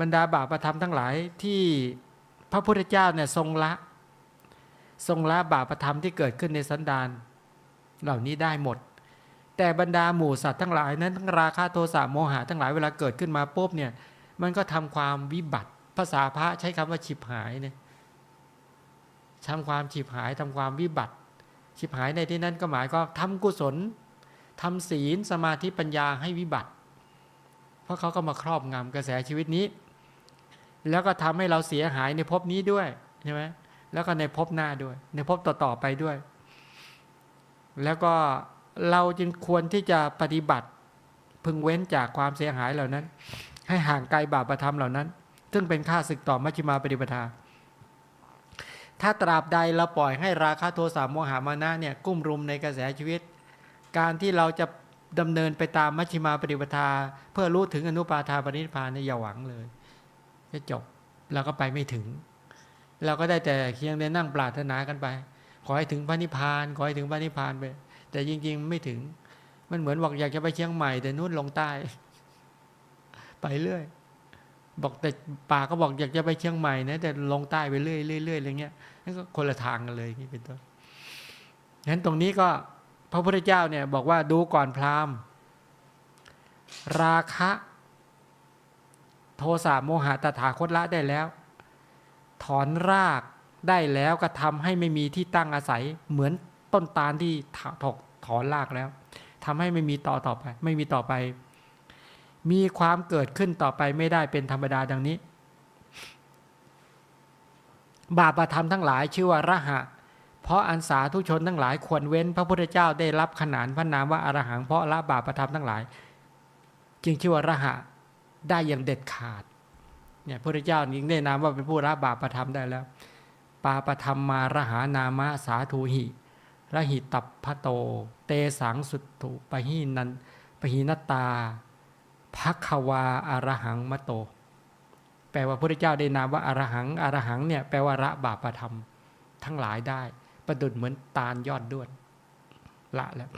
บรรดาบาประธรรมทั้งหลายที่พระพุทธเจ้าเนี่ยทรงละ ทรงละบาประธรรมที่เกิดขึ้นในสันดานเหล่านี้ได้หมด แต่บรรดาหมู่สัตว์ทั้งหลายนั้นทั้งราคะโทสะโมหะทั้งหลายเวลาเกิดขึ้นมาปุ๊บเนี่ยมันก็ทำความวิบัติภาษาพระใช้คำว่าฉิบหายเนี่ยทำความฉิบหายทำความวิบัติฉิบหายในที่นั้นก็หมายก็ทำกุศลทำศีลสมาธิปัญญาให้วิบัติ ราะเขาก็มาครอบงำกระแสชีวิตนี้ แล้วก็ทำให้เราเสียหายในภพนี้ด้วยใช่ไหมแล้วก็ในภพหน้าด้วย ในภพต่อๆไปด้วย แล้วก็เราจึงควรที่จะปฏิบัติพึงเว้นจากความเสียหายเหล่านั้น ให้ห่างไกลบาปประธรรมเหล่านั้น ซึ่งเป็นค่าศึกต่อมัชฌิมาปฏิปทา ถ้าตราบใดเราปล่อยให้ราคะโทสะโมหะมานะเนี่ยกุ้มรุมในกระแสชีวิต การที่เราจะ ดำเนินไปตามมัชฌิมาปฏิปทา เพื่อรู้ถึงอนุปาทาปณิพพานเนี่ยอย่าหวังเลยจะจบเราก็ไปไม่ถึง เราก็ได้แต่เคียงได้นั่งปรารถนากันไป ขอให้ถึงพระนิพพาน ขอให้ถึงพระนิพพานไป แต่จริงๆไม่ถึง มันเหมือนบอกอยากจะไปเชียงใหม่ แต่นู่นลงใต้ ไปเรื่อย บอกแต่ป่าก็บอกอยากจะไปเชียงใหม่นะแต่ลงใต้ไปเรื่อยเรื่อยอะไรเงี้ยนั่นก็คนละทางกันเลยนี่เป็นต้นฉะนั้นตรงนี้ก็ พระพุทธเจ้าเนี่ยบอกว่าดูก่อนพราหมณ์ ราคะ โทสะโมหะตถาคตละได้แล้ว ถอนรากได้แล้วก็ทำให้ไม่มีที่ตั้งอาศัย เหมือนต้นตาลที่ถกถอนรากแล้วทำให้ไม่มีต่อต่อไป ไม่มีต่อไป มีความเกิดขึ้นต่อไปไม่ได้เป็นธรรมดาดังนี้ บาปธรรมทั้งหลายชื่อว่าระหะ เพราะอันสาธุชนทั้งหลายควรเว้นพระพุทธเจ้าได้รับขนานพระนามว่าอรหังเพราะละบาปธรรมทั้งหลาย จึงชื่อว่าระหะได้อย่างเด็ดขาดเนี่ยพระพุทธเจ้านี้ได้นามว่าเป็นผู้ละบาปธรรมได้แล้ว ปาปธรรมมาระหานามะสาธุหิระหิตับพะโต เตสังสุตุปหินันปหินตาภัควาอารหังมะโต แปลว่าพระเจ้าได้นามว่าอารหังอารหังเนี่ยแปลว่าละบาปธรรมทั้งหลายได้ ประดุดเหมือนตาลยอดด้วนละแล้ว